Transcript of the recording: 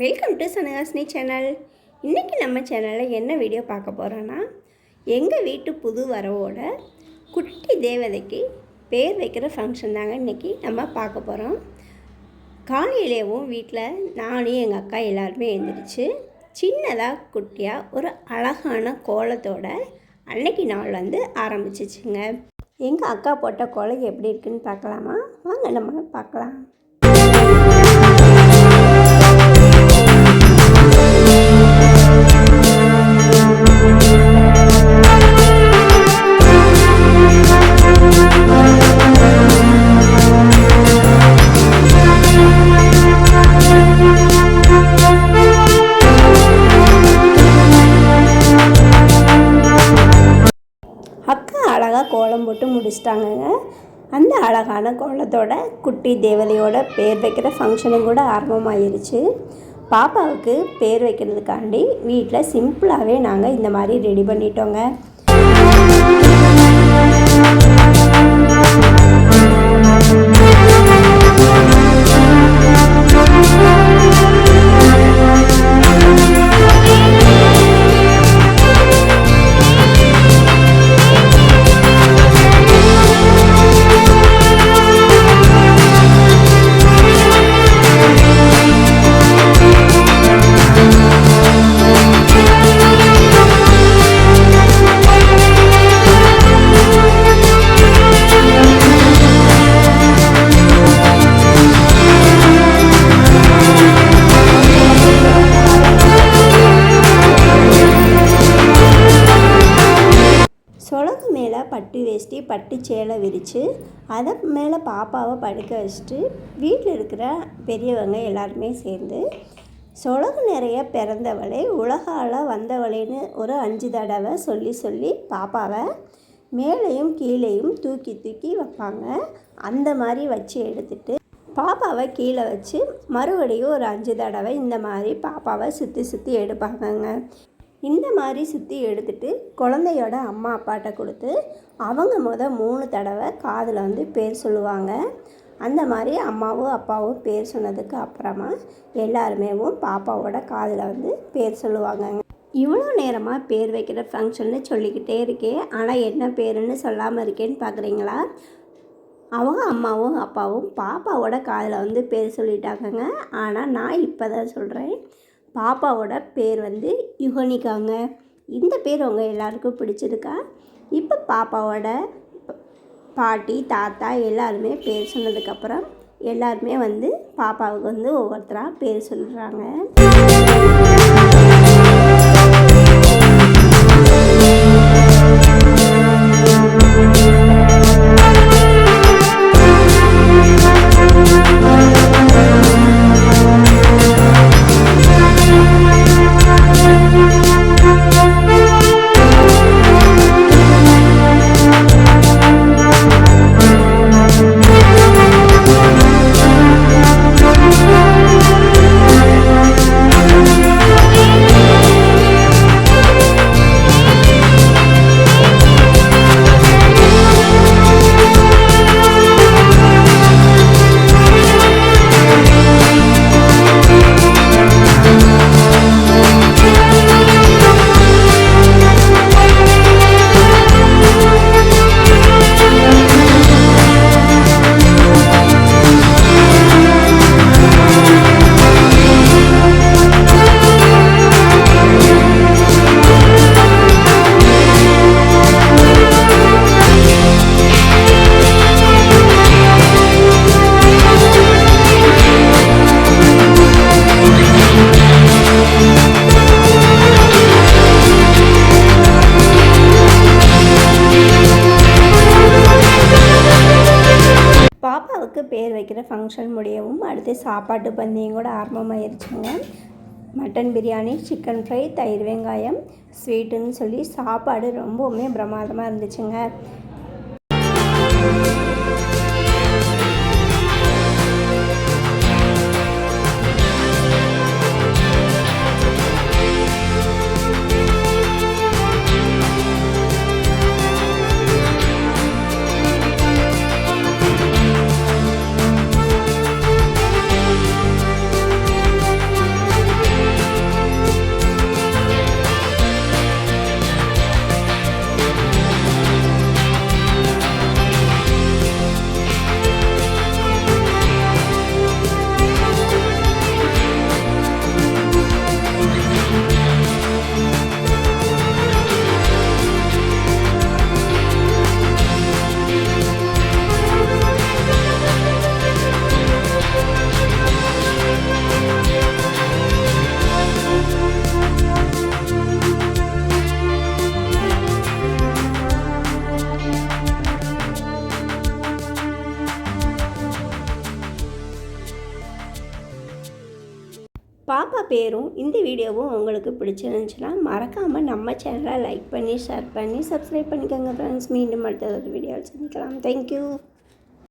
Welcome to சனகாசினி channel இன்றைக்கி நம்ம சேனலில் என்ன வீடியோ பார்க்க போகிறோன்னா எங்கள் வீட்டு புது வரவோட குட்டி தேவதைக்கு பேர் வைக்கிற ஃபங்க்ஷன் தாங்க இன்றைக்கி நம்ம பார்க்க போகிறோம் காலையிலேவும் வீட்டில் நானும் எங்கள் அக்கா எல்லாருமே எழுந்திரிச்சு சின்னதாக குட்டியாக ஒரு அழகான கோலத்தோட அன்னைக்கு நாள் வந்து ஆரம்பிச்சிச்சுங்க. எங்கள் அக்கா போட்ட கோலம் எப்படி இருக்குன்னு பார்க்கலாமா? வாங்க நம்ம பார்க்கலாம். கோலம் போட்டு முடிச்சிட்டாங்கங்க. அந்த அழகான கோலத்தோட குட்டி தேவதையோட பேர் வைக்கிற ஃபங்க்ஷனும் கூட ஆரம்பமாயிருச்சு. பாப்பாவுக்கு பேர் வைக்கிறதுக்காண்டி வீட்டில் சிம்பிளாகவே நாங்கள் இந்த மாதிரி ரெடி பண்ணிட்டோங்க. பட்டு வேஷ்டி பட்டு சேலை விரித்து அதை மேலே பாப்பாவை படுக்க வச்சுட்டு வீட்டில் இருக்கிற பெரியவங்க எல்லாருமே சேர்ந்து சொலகு நிறைய பிறந்தவளே உலகால் வந்தவளேன்னு ஒரு அஞ்சு தடவை சொல்லி சொல்லி பாப்பாவை மேலேயும் கீழேயும் தூக்கி தூக்கி வைப்பாங்க. அந்த மாதிரி வச்சு எடுத்துட்டு பாப்பாவை கீழே வச்சு மறுபடியும் ஒரு அஞ்சு தடவை இந்த மாதிரி பாப்பாவை சுற்றி சுற்றி எடுப்பாங்கங்க. இந்த மாதிரி சுற்றி எடுத்துட்டு குழந்தையோட அம்மா அப்பாட்ட கொடுத்து அவங்க முத மூணு தடவை காதில் வந்து பேர் சொல்லுவாங்க. அந்த மாதிரி அம்மாவும் அப்பாவும் பேர் சொன்னதுக்கு அப்புறமா எல்லாருமே பாப்பாவோட காதில் வந்து பேர் சொல்லுவாங்கங்க இவ்வளோ நேரமாக பேர் வைக்கிற ஃபங்க்ஷன்னு சொல்லிக்கிட்டே இருக்கேன் ஆனால் என்ன பேருன்னு சொல்லாமல் இருக்கேன்னு பார்க்குறீங்களா அவங்க அம்மாவும் அப்பாவும் பாப்பாவோட காதில் வந்து பேர் சொல்லிட்டாங்கங்க. ஆனால் நான் இப்போ தான் சொல்கிறேன் பாப்பாவோட பேர் வந்து யுகனிகாங்க. இந்த பேர் உங்கள் எல்லாருக்கும் பிடிச்சிருக்கா? இப்போ பாப்பாவோட பாட்டி தாத்தா எல்லாருமே பேர் சொன்னதுக்கப்புறம் எல்லாருமே வந்து பாப்பாவுக்கு வந்து ஒவ்வொருத்தராக பேர் சொல்கிறாங்க பாப்பாவுக்கு பேர் வைக்கிற ஃபங்க்ஷன் முடியவும் அடுத்து சாப்பாட்டு பந்தயம் கூட ஆரம்பமாயிருச்சுங்க. மட்டன் பிரியாணி சிக்கன் ஃப்ரை தயிர் வெங்காயம் ஸ்வீட்டுன்னு சொல்லி சாப்பாடு ரொம்பவுமே பிரமாதமாக இருந்துச்சுங்க. பாப்பா பேரும் இந்த வீடியோவும் உங்களுக்கு பிடிச்சிருந்துச்சுன்னா மறக்காமல் நம்ம சேனலை லைக் பண்ணி ஷேர் பண்ணி சப்ஸ்கிரைப் பண்ணிக்கோங்க ஃப்ரெண்ட்ஸ் மீண்டும் அடுத்த ஒரு வீடியோவில் சந்திக்கலாம். தேங்க்யூ